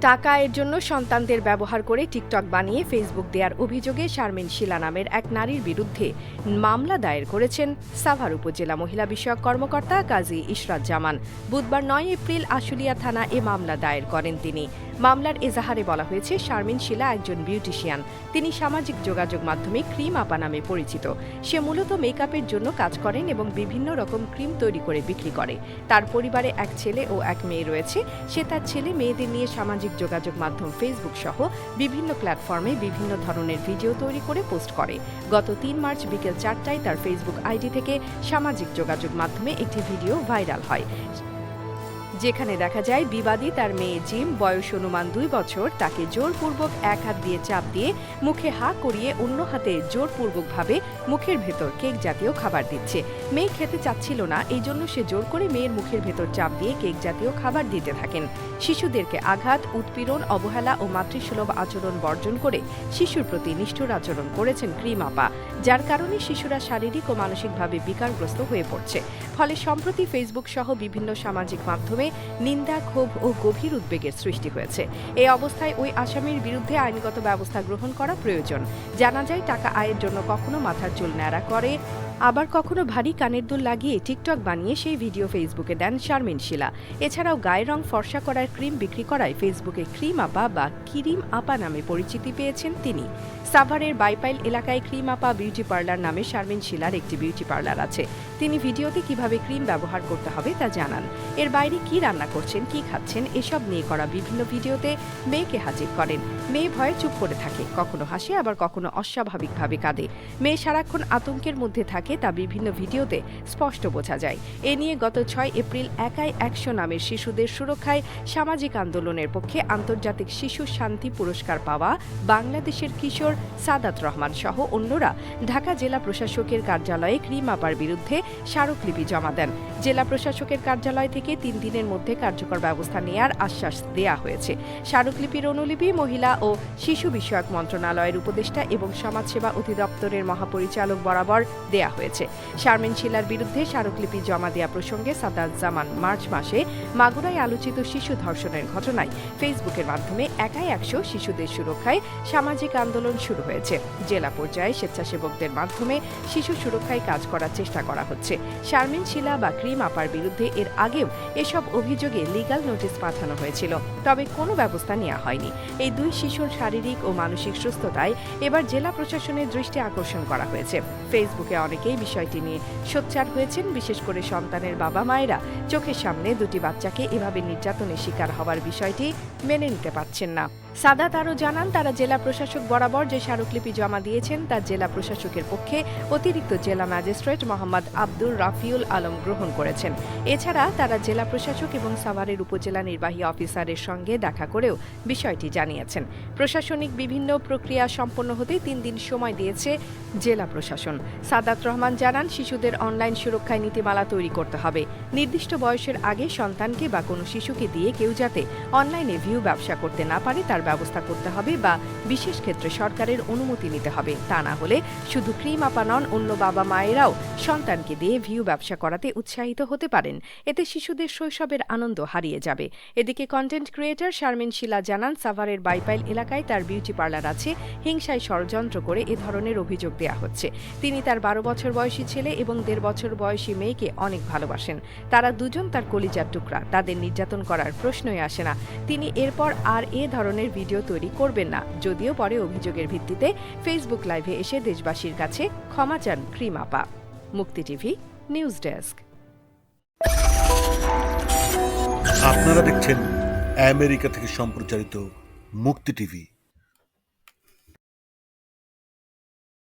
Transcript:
টাকা এর জন্য সন্তানদের ব্যবহার করে টিকটক বানিয়ে ফেসবুক দেওয়ার অভিযোগে শারমিন শিলা নামের এক নারীর বিরুদ্ধে মামলা দায়ের করেছেন সাভার উপজেলা মহিলা বিষয়ক কর্মকর্তা কাজী ইশরাত জামান। বুধবার নয় এপ্রিল আশুলিয়া থানা এ মামলা দায়ের করেন তিনি। মামলার এজাহারে বলা হয়েছে, শারমিন শিলা একজন বিউটিশিয়ান। তিনি সামাজিক যোগাযোগ মাধ্যমে ক্রিম আপা নামে পরিচিত। সে মূলত মেকআপের জন্য কাজ করেন এবং বিভিন্ন রকম ক্রিম তৈরি করে বিক্রি করে। তার পরিবারে এক ছেলে ও এক মেয়ে রয়েছে। সে তার ছেলে মেয়েদের নিয়ে সামাজিক যোগাযোগ মাধ্যম ফেসবুক সহ বিভিন্ন প্ল্যাটফর্মে বিভিন্ন ধরনের ভিডিও তৈরি করে পোস্ট করে। গত তিন মার্চ বিকেল চারটায় তার ফেসবুক আইডি থেকে সামাজিক যোগাযোগ মাধ্যমে একটি ভিডিও ভাইরাল হয়। যেখানে দেখা যায় বিবাদী তার মেয়ে জিম, বয়স অনুমান দুই বছর, তাকে জোরপূর্বক এক হাত দিয়ে চাপ দিয়ে মুখে হা করিয়ে অন্য হাতে জোরপূর্বকভাবে মুখের ভেতর কেক জাতীয় খাবার দিচ্ছে। মেয়ে খেতে চাচ্ছিল না, এই জন্য সে জোর করে মেয়ের মুখের ভেতর চাপ দিয়ে কেক জাতীয় খাবার দিতে থাকেন। শিশুদেরকে আঘাত, উৎপীড়ন, অবহেলা ও মাতৃসুলভ আচরণ বর্জন করে শিশুর প্রতি নিষ্ঠুর আচরণ করেছেন ক্রিম আপা, যার কারণে শিশুরা শারীরিক ও মানসিকভাবে বিকারগ্রস্ত হয়ে পড়ছে। ফলে সম্প্রতি ফেসবুক সহ বিভিন্ন সামাজিক মাধ্যমে নিন্দা, ক্ষোভ ও গভীর উদ্বেগের সৃষ্টি হয়েছে। এই অবস্থায় ওই আসামির বিরুদ্ধে আইনগত ব্যবস্থা গ্রহণ করা প্রয়োজন। জানা যায়, টাকা আয়ের জন্য কখনো মাথার চুল ন্যাড়া করে আবার কখনো ভারী কানের দুল লাগিয়ে টিকটক বানিয়ে সেই ভিডিও ফেসবুকে দেন শারমিন শিলা। এছাড়াও গায়ের রং ফর্সা করার ক্রিম বিক্রি করায় ফেসবুকে ক্রিম আপা বা কিরিম আপা নামে পরিচিতি পেয়েছেন তিনি। সাভারের বাইপাইল এলাকায় ক্রিম আপা বিউটি পার্লার নামে শারমিন শিলার একটি বিউটি পার্লার আছে। তিনি ভিডিওতে কীভাবে ক্রিম ব্যবহার করতে হবে তা জানান। এর বাইরে কি রান্না করছেন, কি খাচ্ছেন, এসব নিয়ে করা বিভিন্ন ভিডিওতে মেয়েকে হাজির করেন। মেয়ে ভয়ে চুপ করে থাকে, কখনো হাসে, আবার কখনো অস্বাভাবিকভাবে কাঁদে। মেয়ে সারাক্ষণ আতঙ্কের মধ্যে থাকে। তা বিভিন্ন ভিডিওতে স্পষ্ট বোঝা যায়। এ নিয়ে গত ছয় এপ্রিল একাই একশো নামের শিশুদের সুরক্ষায় সামাজিক আন্দোলনের পক্ষে আন্তর্জাতিক শিশু শান্তি পুরস্কার পাওয়া বাংলাদেশের কিশোর সাদাত রহমান সহ অন্যরা ঢাকা জেলা প্রশাসকের কার্যালয়ে ক্রিম আপার বিরুদ্ধে স্মারকলিপি জমা দেন। জেলা প্রশাসকের কার্যালয় থেকে তিন দিনের মধ্যে কার্যকর ব্যবস্থা নেয়ার আশ্বাস দেয়া হয়েছে। স্মারকলিপির অনুলিপি মহিলা ও শিশু বিষয়ক মন্ত্রণালয়ের উপদেষ্টা এবং সমাজসেবা অধিদপ্তরের মহাপরিচালক বরাবর দেয়া হয়েছে। শারমিন শিলার বিরুদ্ধে স্মারকলিপি জমা দেয়া প্রসঙ্গে সাদাত জামান মার্চ মাসে মাগুরায় আলোচিত শিশু ধর্ষণের ঘটনায় ফেসবুকের মাধ্যমে একাই একশো শিশুদের সুরক্ষায় সামাজিক আন্দোলন শুরু হয়েছে। জেলা পর্যায়ে স্বেচ্ছাসেবকদের মাধ্যমে শিশু সুরক্ষায় কাজ করার চেষ্টা করা হচ্ছে। শারমিন শিলা বা ক্রিম আপার বিরুদ্ধে এর আগেও এসব অভিযোগে লিগ্যাল নোটিশ পাঠানো হয়েছিল, তবে কোনো ব্যবস্থা নেওয়া হয়নি। এই দুই শিশুর শারীরিক ও মানসিক সুস্থতায় এবার জেলা প্রশাসনের দৃষ্টি আকর্ষণ করা হয়েছে। ফেসবুকে অনেকেই বিষয়টি নিয়ে সোচ্চার হয়েছেন, বিশেষ করে সন্তানের বাবা মায়েরা। চোখের সামনে দুটি বাচ্চাকে এভাবে নির্যাতনের শিকার হওয়ার বিষয়টি মেনে নিতে পারছেন না। সাদাত আরও জানান, তারা জেলা প্রশাসক বরাবর যে স্মারকলিপি জমা দিয়েছেন, তা জেলা প্রশাসকের পক্ষে অতিরিক্ত জেলা ম্যাজিস্ট্রেট মোহাম্মদ আব্দুর রাফিউল আলম গ্রহণ করেছেন। এছাড়া তারা জেলা প্রশাসক এবং সাভারের উপজেলা নির্বাহী অফিসারের সঙ্গে দেখা করেও বিষয়টি জানিয়েছেন। প্রশাসনিক বিভিন্ন প্রক্রিয়া সম্পন্ন হতে তিন দিন সময় দিয়েছে জেলা প্রশাসন। সাদাত রহমান জানান, শিশুদের অনলাইন সুরক্ষায় নীতিমালা তৈরি করতে হবে। নির্দিষ্ট বয়সের আগে সন্তানকে বা কোনো শিশুকে দিয়ে কেউ যাতে অনলাইনে ভিউ ব্যবসা করতে না পারে, তার ব্যবস্থা করতে হবে বা বিশেষ ক্ষেত্রে সরকারের অনুমতি নিতে হবে। তা না হলে শুধু ক্রিম আপা নন, অন্য বাবা মায়েরাও সন্তানকে দিয়ে ভিউ ব্যবসা করাতে উৎসাহিত হতে পারেন। এতে শিশুদের শৈশবের আনন্দ হারিয়ে যাবে। এদিকে কন্টেন্ট ক্রিয়েটর শারমিন শিলা জানান, সাভারের বাইপাইল এলাকায় তার বিউটি পার্লার আছে। হিংসায় ষড়যন্ত্র করে এ ধরনের অভিযোগ দেয়া হচ্ছে। তিনি তার বারো বছর বয়সী ছেলে এবং দেড় বছর বয়সী মেয়েকে অনেক ভালোবাসেন। তারা দুজন তার কলিজার টুকরা। তাদের নির্যাতন করার প্রশ্নই আসে না। তিনি এরপর আর এ ধরনের ভিডিও তৈরি করবেন না। যদিও পরে অভিযোগের ভিত্তিতে ফেসবুক লাইভে এসে দেশবাসীর কাছে ক্ষমা চান ক্রিমাপা। মুক্তি টিভি, নিউজ ডেস্ক। আপনারা দেখছেন আমেরিকা থেকে সম্প্রচারিত মুক্তি টিভি।